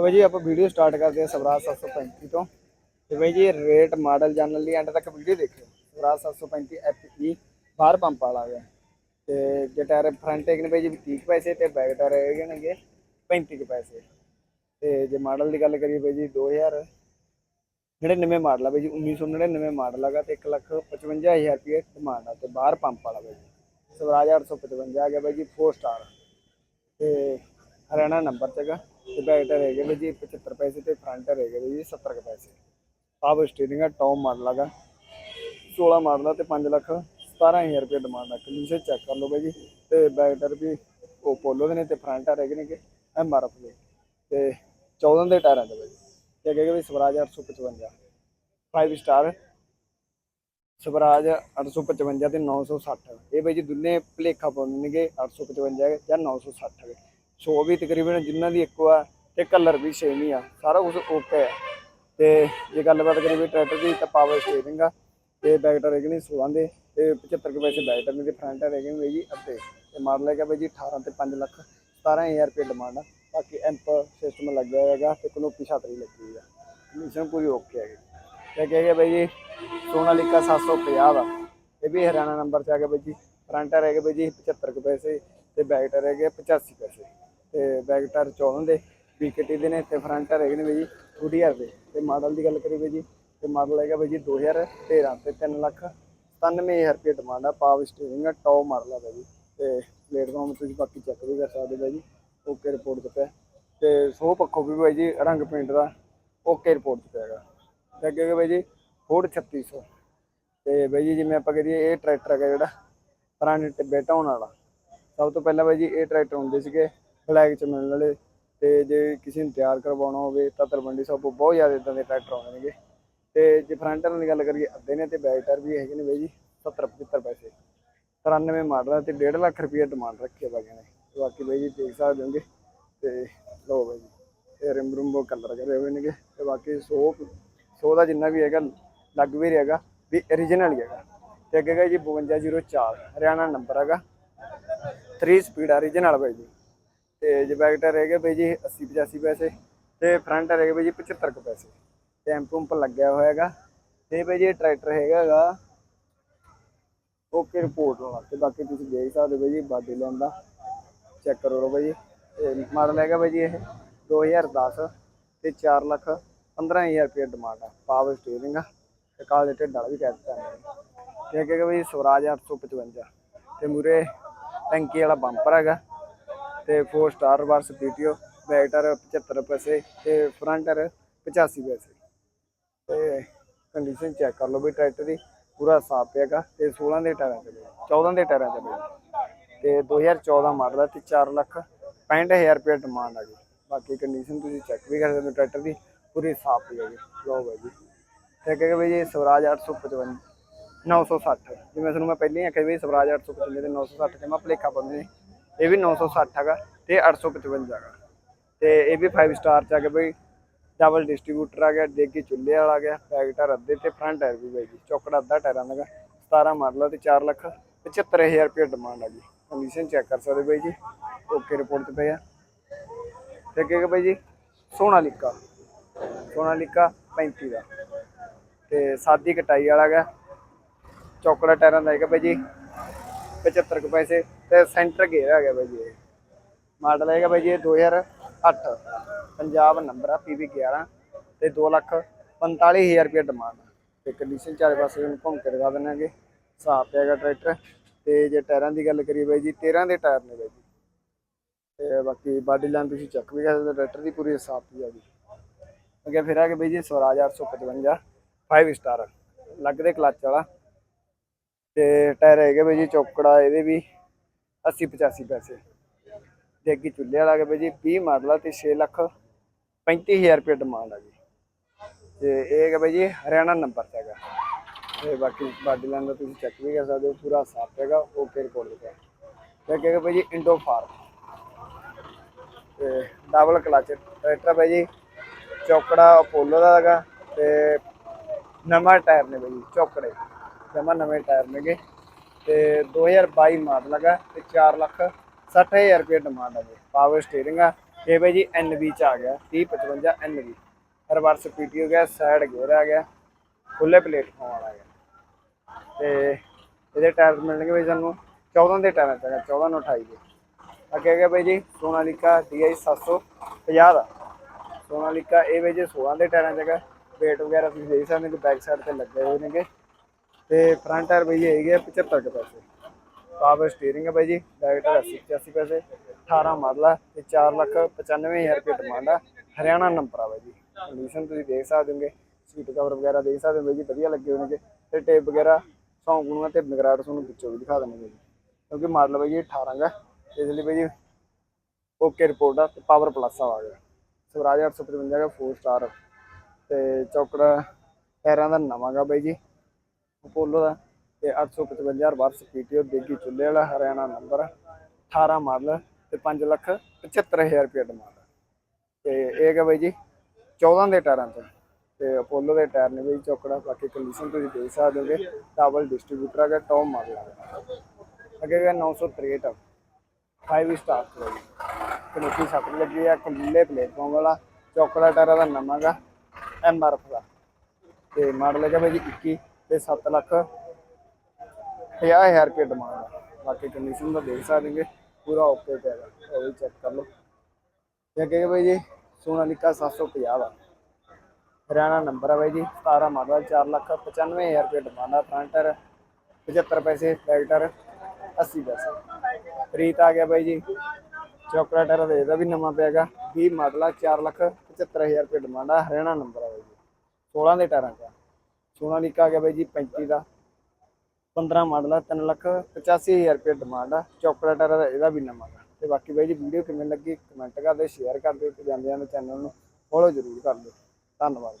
ਬਾਈ ਜੀ, ਆਪਾਂ video start ਕਰਦੇ ਹਾਂ ਸਵਰਾਜ 735 ਤੋਂ। ਤੇ ਬਾਈ ਜੀ ਰੇਟ ਮਾਡਲ ਜਾਣਨ ਲਈ ਐਂਡ ਤੱਕ ਵੀਡੀਓ ਦੇਖਿਓ। ਸਵਰਾਜ 735 FE ਬਾਹਰ ਪੰਪ ਵਾਲਾ ਹੈ ਤੇ ਜੇ ਟਾਇਰ ਫਰੰਟ ਹੈਗੇ ਨੇ ਬਾਈ ਜੀ 30 ਕੁ ਪੈਸੇ ਤੇ ਬੈਕ ਟਾਇਰ ਹੈਗੇ ਨੇਗੇ 35 ਕੁ ਪੈਸੇ। ਤੇ ਜੇ ਮਾਡਲ ਦੀ ਗੱਲ ਕਰੀਏ ਬਾਈ ਜੀ 2000 99 ਮਾਡਲ ਆ ਬਾਈ ਜੀ 1999 ਮਾਡਲ ਹੈਗਾ ਤੇ 155000 ਰੁਪਏ ਡਿਮਾਂਡ ਆ ਤੇ ਬਾਹਰ ਪੰਪ ਵਾਲਾ ਬਾਈ ਜੀ। ਸਵਰਾਜ 855 ਆ ਗਿਆ ਬਾਈ ਜੀ 4 ਸਟਾਰ ਤੇ ਹਰਿਆਣਾ ਨੰਬਰ ਤੇ ਹੈਗਾ ਤੇ ਬੈਕ ਹੈਗੇ ਬਾਈ ਜੀ 75 ਪੈਸੇ ਤੇ ਫਰੰਟ ਹੈਗੇ ਬਾਈ ਜੀ 70 ਕੁ ਪੈਸੇ। ਪਾਵਰ ਸਟੀਅਰਿੰਗ ਆ ਟੌਪ ਮਾਡਲ ਹੈਗਾ 16 ਮਾਡਲ ਆ ਤੇ 5 ਲੱਖ 17000 ਰੁਪਏ ਡਿਮਾਂਡ ਆ। ਕੰਡੀਸ਼ਨ ਚੈੱਕ ਕਰ ਲਓ ਬਾਈ ਜੀ, ਤੇ ਬੈਕ ਟਾਇਰ ਵੀ ਉਹ ਪੋਲੋ ਦੇ ਨੇ ਤੇ ਫਰੰਟ ਹੈਗੇ ਨੇ ਐਮ ਆਰ ਐਫ ਦੇ। ਤੇ 14 ਦੇ ਟਾਇਰਾਂ ਦੇ ਬਾਈ ਤੇ ਅੱਗੇ ਵੀ ਸਵਰਾਜ 855 5 ਸਟਾਰ ਸਵਰਾਜ 855 ਤੇ 960 ਇਹ ਬਾਈ ਜੀ, ਦੁੰਨੇ ਭਲੇਖਾ ਪਾਉਣਗੇ 855 ਜਾਂ 960 ਸੋ ਵੀ ਤਕਰੀਬਨ ਜਿੰਨਾਂ ਦੀ ਇੱਕੋ ਆ ਤੇ ਕਲਰ ਵੀ ਸੇਮ ਹੀ ਆ, ਸਾਰਾ ਕੁਝ ਓਕੇ ਆ। ਤੇ ਜੇ ਗੱਲਬਾਤ ਕਰੀਏ ਵੀ ਟਰੈਕਟਰ ਦੀ ਤਾਂ ਪਾਵਰ ਸਟੀਅਰਿੰਗ ਆ, ਤੇ ਬੈਕ ਟਾਇਰ ਹੈਗੇ ਨੇ 16 ਦੇ, ਤੇ 75 ਕੁ ਪੈਸੇ ਬੈਕ ਟਾਇਰ ਦੇ ਫਰੰਟ ਟਾਇਰ ਹੈਗੇ ਨੇ ਜੀ ਅੱਧੇ। ਤੇ ਮਾਡਲ ਹੈਗਾ ਬਾਈ ਜੀ 18 ਤੇ 5 ਲੱਖ 17000 ਰੁਪਏ ਡਿਮਾਂਡ ਆ। ਬਾਕੀ ਐਂਪ ਸਿਸਟਮ ਲੱਗਿਆ ਹੋਏਗਾ ਤੇ ਕਨੋਪੀ ਛਤਰੀ ਲੱਗੀ ਹੋਈ ਆ। ਕੰਡੀਸ਼ਨ ਪੂਰੀ ਓਕੇ ਹੈਗੀ। ਤੇ ਕਹੇਗਾ ਬਾਈ ਜੀ ਸੋਨਾਲੀਕਾ 750 ਦਾ। ਇਹ ਵੀ ਹਰਿਆਣਾ ਨੰਬਰ 'ਚ ਆ ਗਿਆ ਬਾਈ ਜੀ। ਫਰੰਟ ਟਾਇਰ ਹੈਗੇ ਬਾਈ ਜੀ 75 ਕੁ ਪੈਸੇ, ਤੇ ਬੈਕ ਟਾਇਰ ਹੈਗੇ 85 ਪੈਸੇ। ਤੇ ਬੈਕ ਟਾਇਰ 14 ਦੇ ਬੀਕੇਟੀ ਦੇ ਨੇ, ਤੇ ਫਰੰਟ ਟਾਇਰ ਹੈਗੇ ਨੇ ਬਾਈ ਜੀ 20000 ਦੇ। ਤੇ ਮਾਡਲ ਦੀ ਗੱਲ ਕਰੀਏ ਬਾਈ ਜੀ, ਤੇ ਮਾਡਲ ਹੈਗਾ ਬਾਈ ਜੀ 2013 ਤੇ 3 ਲੱਖ 97000 ਰੁਪਏ ਡਿਮਾਂਡ ਆ ਪਾਵਰ ਸਟੀਅਰਿੰਗ ਆ ਟੌਪ ਮਾਡਲ ਆ ਬਾਈ ਜੀ। ਤੇ ਪਲੇਟਫਾਰਮ ਤੁਸੀਂ ਬਾਕੀ ਚੈੱਕ ਵੀ ਕਰ ਸਕਦੇ ਬਾਈ ਜੀ ਓਕੇ ਰਿਪੋਰਟ ਤੇ ਪਿਆ। ਤੇ ਸੋ ਪੱਖੋਂ ਵੀ ਬਾਈ ਜੀ ਰੰਗ ਪੇਂਟ ਦਾ ਓਕੇ ਰਿਪੋਰਟ ਤੇ ਪਿਆਗਾ ਤੇ ਅੱਗੇ ਹੈਗਾ ਬਾਈ ਜੀ ਫੋਰਡ 3600 ਤੇ ਬਾਈ ਜੀ ਜਿਵੇਂ ਆਪਾਂ ਕਰੀਏ ਇਹ ਟਰੈਕਟਰ ਹੈਗਾ ਜਿਹੜਾ, ਪੁਰਾਣੇ ਟਿੱਬੇ ਢਾਉਣ ਵਾਲਾ। ਸਭ ਤੋਂ ਪਹਿਲਾਂ ਬਾਈ ਜੀ ਇਹ ਟਰੈਕਟਰ ਹੁੰਦੇ ਸੀਗੇ ਫਲੈਗ ਚ ਮਿਲਣ ਵਾਲੇ ਤੇ ਜੇ ਕਿਸੇ ਨੂੰ ਤਿਆਰ ਕਰਵਾਉਣਾ ਹੋਵੇ ਤਾਂ ਤਲਵੰਡੀ ਸਾਬੋ ਬਹੁਤ ਜ਼ਿਆਦਾ ਇਦਾਂ ਦੇ ਟਰੈਕਟਰ ਆਉਂਦੇ ਨੇਗੇ। ਤੇ ਜੇ ਫਰੰਟ ਟਾਇਰ ਦੀ ਗੱਲ ਕਰੀਏ, ਅੱਧੇ ਨੇ ਤੇ ਬੈਕ ਟਰ ਵੀ ਹੈਗੇ ਨੇ ਬਾਈ ਜੀ 70 75 ਪੈਸੇ। 93 ਮਾਡਲ ਆ ਤੇ 1.5 ਲੱਖ ਰੁਪਏ ਡਿਮਾਂਡ ਰੱਖੀ ਆ ਬਾਈਆਂ ਨੇ। ਤੇ ਬਾਕੀ ਬਾਈ ਜੀ ਦੇਖ ਸਕਦੇ ਹੋਗੇ ਤੇ ਲਓ ਬਾਈ ਜੀ, ਇਹ ਰਿਮ ਰੁਮ ਕਲਰ ਕਰੇ ਹੋਏ ਨੇਗੇ ਤੇ ਬਾਕੀ ਸੋ ਸੋ ਦਾ ਜਿੰਨਾ ਵੀ ਹੈਗਾ, ਲੱਗ ਵੀ ਰਿਹਾਗਾ ਵੀ origignal ਹੀ ਹੈਗਾ। ਤੇ ਅੱਗੇ ਹੈਗਾ ਜੀ 5204 ਹਰਿਆਣਾ ਨੰਬਰ ਹੈਗਾ। 3 ਸਪੀਡ origignal ਬਾਈ ਜੀ। ਤੇ ਜੇ ਬੈਕ ਟਾਇਰ ਹੈਗੇ ਬਾਈ ਜੀ 80 85 ਪੈਸੇ ਤੇ ਫਰੰਟ ਟਾਇਰ ਹੈਗੇ ਬਾਈ ਜੀ 75 ਕੁ ਪੈਸੇ। ਤੇ ਐਂਪ ਪੰਪ ਲੱਗਿਆ ਹੋਇਆ ਹੈਗਾ ਤੇ ਬਾਈ ਜੀ ਇਹ ਟਰੈਕਟਰ ਹੈਗਾਗਾ ਓਕੇ ਰਿਪੋਰਟ ਵਾਲਾ ਤੇ ਬਾਕੀ ਤੁਸੀਂ ਦੇਖ ਸਕਦੇ ਹੋ ਬਾਈ ਜੀ ਬਾਡੀ ਲਾਈਨ ਚੈੱਕ ਕਰੋ ਲਓ ਬਾਈ ਜੀ। ਤੇ ਮਾਡਲ ਹੈਗਾ ਬਾਈ ਜੀ ਇਹ 2010 ਤੇ 4 ਲੱਖ 15000 ਰੁਪਏ ਡਿਮਾਂਡ ਆ। ਪਾਵਰ ਸਟੀਅਰਿੰਗ ਆ। ਤੇ ਕਾਲੇ ਢਿੱਡ ਵਾਲਾ ਵੀ ਕਹਿ ਦਿੱਤਾ ਇਹਨੇ ਤੇ ਅੱਗੇ ਹੈਗਾ ਬਾਈ ਸਵਰਾਜ 855 ਤੇ ਮੂਰੇ ਟੈਂਕੀ ਵਾਲਾ ਬੰਪਰ ਹੈਗਾ। ਤੇ 4 ਸਟਾਰ ਰਿਵਰਸ ਪੀਟੀਓ ਟਾਇਰ 75 ਪੈਸੇ ਤੇ ਫਰੰਟ ਟਾਇਰ 85 ਪੈਸੇ। ਤੇ ਕੰਡੀਸ਼ਨ ਚੈੱਕ ਕਰ ਲਓ ਵੀ ਟਰੈਕਟਰ ਦੀ, ਪੂਰਾ ਸਾਫ਼ ਹੈਗਾ ਤੇ 16 ਦੇ ਟਾਇਰਾਂ ਤੇ ਬਈ 14 ਦੇ ਟਾਇਰਾਂ ਤੇ ਬਈ ਤੇ 2014 ਮਾਡਲ ਆ ਤੇ 4 ਲੱਖ 65000 ਰੁਪਏ ਡਿਮਾਂਡ ਆ ਗਈ ਬਾਕੀ ਕੰਡੀਸ਼ਨ ਤੁਸੀਂ ਚੈੱਕ ਵੀ ਕਰ ਸਕਦੇ ਹੋ ਟਰੈਕਟਰ ਦੀ, ਪੂਰੀ ਸਾਫ਼ ਹੀ ਹੈਗੀ, ਲਓ ਬਾਈ ਜੀ। ਤੇ ਅੱਗੇ ਵੀ ਜੀ ਸਵਰਾਜ 855 960 ਜਿਵੇਂ ਤੁਹਾਨੂੰ ਮੈਂ ਪਹਿਲਾਂ ਹੀ ਆਖਿਆ ਵੀ ਸਵਰਾਜ 855 ਤੇ 960 ਤੇ ਮੈਂ ਭਲੇਖਾ ਪਾਉਂਦੇ ਨੇ ਇਹ ਵੀ 960 ਹੈਗਾ ਤੇ 855 ਹੈਗਾ। ਤੇ ਇਹ ਵੀ 5 ਸਟਾਰ ਚ ਹੈਗਾ ਗਿਆ ਬਈ ਡਬਲ ਡਿਸਟ੍ਰੀਬਿਊਟਰ ਆ ਗਿਆ ਦੇਗੀ ਚੁੱਲ੍ਹੇ ਵਾਲਾ ਆ ਗਿਆ ਬੈਕ ਟਾਇਰ ਅੱਧੇ ਤੇ ਫਰੰਟ ਟਾਇਰ ਵੀ ਬਾਈ ਜੀ, ਚੌਕੜਾ ਅੱਧਾ ਟਾਇਰਾਂ ਦਾ 17 ਮਾਡਲ ਆ ਤੇ 4 ਲੱਖ 75000 ਰੁਪਏ ਡਿਮਾਂਡ ਆ ਜੀ। ਕੰਡੀਸ਼ਨ ਚੈੱਕ ਕਰ ਸਕਦੇ ਬਾਈ ਜੀ ਓਕੇ ਰਿਪੋਰਟ ਤੇ ਪਿਆ ਤੇ ਅੱਗੇ ਹੈਗਾ ਬਾਈ ਜੀ, ਸੋਨਾਲੀਕਾ ਸੋਨਾਲੀਕਾ 35 ਦਾ। ਤੇ ਸਾਦੀ ਕਟਾਈ ਵਾਲਾ ਹੈਗਾ, ਚੌਕੜਾ ਟਾਇਰਾਂ ਦਾ ਹੈਗਾ ਬਾਈ ਜੀ 75 ਕੁ ਪੈਸੇ ਤੇ ਸੈਂਟਰ ਗੇਅਰ ਹੈਗਾ ਬਾਈ ਜੀ ਇਹ। ਮਾਡਲ ਹੈਗਾ ਬਾਈ ਜੀ ਇਹ 2008 ਪੰਜਾਬ ਨੰਬਰ ਆ ਪੀਵੀ 11 ਤੇ 2 ਲੱਖ 45000 ਰੁਪਏ ਡਿਮਾਂਡ ਤੇ ਕੰਡੀਸ਼ਨ ਚਾਰੇ ਪਾਸੇ ਨੂੰ ਘੁੰਮ ਕੇ ਦਿਖਾ ਦਿੰਨਾਗੇ ਸਾਫ਼ ਹੈਗਾ ਟਰੈਕਟਰ। ਤੇ ਜੇ ਟਾਇਰਾਂ ਦੀ ਗੱਲ ਕਰੀਏ ਬਾਈ ਜੀ 13 ਦੇ ਟਾਇਰ ਨੇ ਬਾਈ ਜੀ। ਤੇ ਬਾਕੀ ਬਾਡੀ ਲਾਈਨ ਤੁਸੀਂ ਚੈੱਕ ਵੀ ਕਰ ਸਕਦੇ ਟਰੈਕਟਰ ਦੀ ਪੂਰੀ ਸਾਫ਼ ਹੀ ਆ ਜੀ। ਅੱਗੇ ਫਿਰ ਆ ਕੇ ਬਾਈ ਜੀ ਸਵਰਾਜ 855 5 ਸਟਾਰ ਲੱਗਦੇ ਕਲਚ ਵਾਲਾ। ਤੇ ਟਾਇਰ ਹੈਗੇ ਬਾਈ ਜੀ, ਚੌਕੜਾ ਇਹਦੇ ਵੀ 80 85 ਪੈਸੇ। ਤੇ ਅੱਗੇ ਚੁੱਲ੍ਹੇ ਵਾਲਾ ਹੈਗਾ ਬਾਈ ਜੀ 20 ਮਾਡਲ ਤੇ 6 ਲੱਖ 35000 ਰੁਪਏ ਡਿਮਾਂਡ ਆ ਜੀ। ਤੇ ਇਹ ਹੈਗਾ ਬਾਈ ਜੀ, ਹਰਿਆਣਾ ਨੰਬਰ ਤੇ ਹੈਗਾ। ਤੇ ਬਾਕੀ ਬਾਡੀ ਲਾਈਨ ਦਾ ਤੁਸੀਂ ਚੈੱਕ ਵੀ ਕਰ ਸਕਦੇ ਹੋ, ਪੂਰਾ ਸਾਫ਼ ਹੈਗਾ ਓਕੇ ਰਿਪੋਰਟ ਦਿੱਤਾ ਤੇ ਅੱਗੇ ਹੈਗਾ ਬਾਈ ਜੀ ਇੰਡੋ ਫਾਰਮ ਤੇ ਡਬਲ ਕਲਚ ਟਰੈਕਟਰ ਬਾਈ ਜੀ, ਚੌਕੜਾ ਅਪੋਲੋ ਦਾ ਹੈਗਾ ਤੇ ਨਵਾਂ ਟਾਇਰ ਨੇ ਬਾਈ ਜੀ, ਚੌਕੜੇ। ਜਮਾ ਨਵੇਂ ਟਾਇਰ ਨੇਗੇ ਤੇ 2022 ਮਾਡਲ ਹੈਗਾ ਤੇ 4 ਲੱਖ 60000 ਰੁਪਏ ਡਿਮਾਂਡ ਹੈ ਪਾਵਰ ਸਟੀਅਰਿੰਗ ਆ। ਇਹ ਬਾਈ ਜੀ NV ਚ ਆ ਗਿਆ 3055 NV ਰਿਵਰਸ ਪੀਟੀ ਹੋ ਗਿਆ ਸਾਈਡ ਗੇਅਰ ਆ ਗਿਆ ਖੁੱਲੇ ਪਲੇਟਫਾਰਮ ਵਾਲਾ ਗਿਆ ਤੇ ਇਹਦੇ ਟਾਇਰ ਮਿਲਣਗੇ ਬਾਈ ਸਾਨੂੰ 14 ਦੇ ਟਾਇਰਾਂ ਚ 14 ਨੂੰ 28 ਦੇ। ਅੱਗੇ ਹੈਗਾ ਬਾਈ ਜੀ ਸੋਨਾਲੀਕਾ DI 750 ਦਾ। ਸੋਨਾਲੀਕਾ ਇਹ ਬਾਈ ਜੀ 16 ਦੇ ਟਾਇਰਾਂ ਚ ਹੈਗਾ ਵੇਟ ਵਗੈਰਾ ਤੁਸੀਂ ਦੇਖ ਸਕਦੇ ਹੋ ਕਿ ਬੈਕ ਸਾਈਡ ਤੇ ਲੱਗੇ ਹੋਏ ਨੇਗੇ। ਤੇ ਫਰੰਟ ਟਾਇਰ ਬਾਈ ਜੀ ਹੈਗੇ ਆ 75 ਕੁ ਪੈਸੇ। ਪਾਵਰ ਸਟੀਅਰਿੰਗ ਹੈ ਬਾਈ ਜੀ ਡਾਇਰੈਕਟਰ 80 85 ਪੈਸੇ 18 ਮਾਡਲ ਆ ਤੇ 4 ਲੱਖ 95000 ਰੁਪਏ ਡਿਮਾਂਡ ਆ ਹਰਿਆਣਾ ਨੰਬਰ ਆ ਬਾਈ ਜੀ। ਕੰਡੀਸ਼ਨ ਤੁਸੀਂ ਦੇਖ ਸਕਦੇ ਹੋਗੇ ਸੀਟ ਕਵਰ ਵਗੈਰਾ ਦੇਖ ਸਕਦੇ ਹੋ ਬਾਈ ਜੀ, ਵਧੀਆ ਲੱਗੇ ਹੋਣਗੇ। ਨੇਗੇ ਤੇ ਟੇਪ ਵਗੈਰਾ ਸੌਂਕ ਨੂੰ ਤੇ ਨਗਰਾਟ ਤੁਹਾਨੂੰ ਪਿੱਛੋਂ ਵੀ ਦਿਖਾ ਦਿੰਦੇ ਜੀ। ਕਿਉਂਕਿ ਮਾਡਲ ਬਾਈ ਜੀ 18 ਗਾ ਇਸ ਲਈ ਬਾਈ ਜੀ ਓਕੇ ਰਿਪੋਰਟ ਆ ਤੇ ਪਾਵਰ ਪਲੱਸ ਆ ਗਿਆ। ਸਵਰਾਜ 855 ਦਾ 4 ਸਟਾਰ ਤੇ ਚੌਕੜਾ ਟਾਇਰਾਂ ਦਾ ਨਵਾਂਗਾ ਬਾਈ ਜੀ। ਅਪੋਲੋ ਦਾ ਤੇ 855 ਵਾਰਸ ਪੀਟੀਓ ਦੇਗੀ ਚੁੱਲੇ ਵਾਲਾ ਹਰਿਆਣਾ ਨੰਬਰ 18 ਮਾਡਲ ਤੇ 5 ਲੱਖ 75000 ਰੁਪਏ ਡਿਮਾਂਡ ਤੇ ਇਹ ਹੈਗਾ ਬਾਈ ਜੀ 14 ਦੇ ਟਾਇਰਾਂ ਤੇ। ਤੇ ਅਪੋਲੋ ਦੇ ਟਾਇਰ ਨੇ ਬਾਈ ਚੌਕੜਾ, ਬਾਕੀ ਕੰਡੀਸ਼ਨ ਤੁਸੀਂ ਦੇਖ ਸਕਦੇ ਹੋਗੇ ਡਬਲ ਡਿਸਟ੍ਰੀਬਿਊਟਰ ਹੈਗਾ ਟੌਪ ਮਾਡਲ ਹੈਗਾ ਅੱਗੇ ਹੈਗਾ 963 5 ਸਟਾਰ ਤੇ ਜੀ। ਕਨੋਪੀ ਸੱਟ ਲੱਗੀ ਆ ਕੁੱਲੇ ਪਲੇਟਫਾਰਮ ਵਾਲਾ, ਚੌਕੜਾ ਟਾਇਰਾਂ ਦਾ ਨਵਾਂਗਾ ਐਮ ਆਰ ਐਫ ਦਾ। ਤੇ ਮਾਡਲ ਹੈਗਾ ਬਾਈ ਜੀ 21 ਤੇ 7 ਲੱਖ 50000 ਰੁਪਏ ਡਿਮਾਂਡ ਆ। ਬਾਕੀ ਕੰਡੀਸ਼ਨ ਦਾ ਦੇਖ ਸਕਦੇ ਪੂਰਾ ਓਕੇ ਤੇ ਹੈਗਾ ਉਹ ਵੀ ਚੈੱਕ ਕਰ ਲਓ। ਤੇ ਅੱਗੇ ਬਾਈ ਜੀ ਸੋਨਾਲੀਕਾ 750 ਦਾ ਹਰਿਆਣਾ ਨੰਬਰ ਹੈ ਬਾਈ ਜੀ 17 ਮਾਡਲ 4 ਲੱਖ 95000 ਰੁਪਏ ਡਿਮਾਂਡ ਆ ਫਰੰਟ ਟਾਇਰ 75 ਪੈਸੇ ਬੈਕ ਟਾਇਰ 80 ਪੈਸੇ। ਰੀਤ ਆ ਗਿਆ ਬਾਈ ਜੀ ਚੌਕਰਾ ਟਾਇਰ ਦਾ ਇਹਦਾ ਵੀ ਨਵਾਂ ਪਿਆਗਾ 20 ਮਾਡਲ ਆ 4 ਲੱਖ 75000 ਰੁਪਏ ਡਿਮਾਂਡ ਆ, ਹਰਿਆਣਾ ਨੰਬਰ ਆ ਬਾਈ ਜੀ। 16 ਦੇ ਟਾਇਰਾਂ ਦਾ ਸੋਨਾਲੀਕਾ ਆ ਗਿਆ ਬਾਈ ਜੀ 35 ਦਾ। 15 ਮਾਡਲ ਆ 3 ਲੱਖ 85000 ਰੁਪਏ ਡਿਮਾਂਡ ਆ। ਚੌਕੜਾ ਟਾਇਰ ਦਾ ਇਹਦਾ ਵੀ ਨਵਾਂ ਗਾ ਤੇ ਬਾਕੀ ਬਾਈ ਜੀ, ਵੀਡੀਓ ਕਿਵੇਂ ਲੱਗੀ ਕਮੈਂਟ ਕਰ ਦਿਓ ਸ਼ੇਅਰ ਕਰ ਦਿਓ ਤੇ ਜਾਂਦੇ ਜਾਂਦੇ ਚੈਨਲ ਨੂੰ। ਫੋਲੋ ਜ਼ਰੂਰ ਕਰ ਦਿਓ। ਧੰਨਵਾਦ।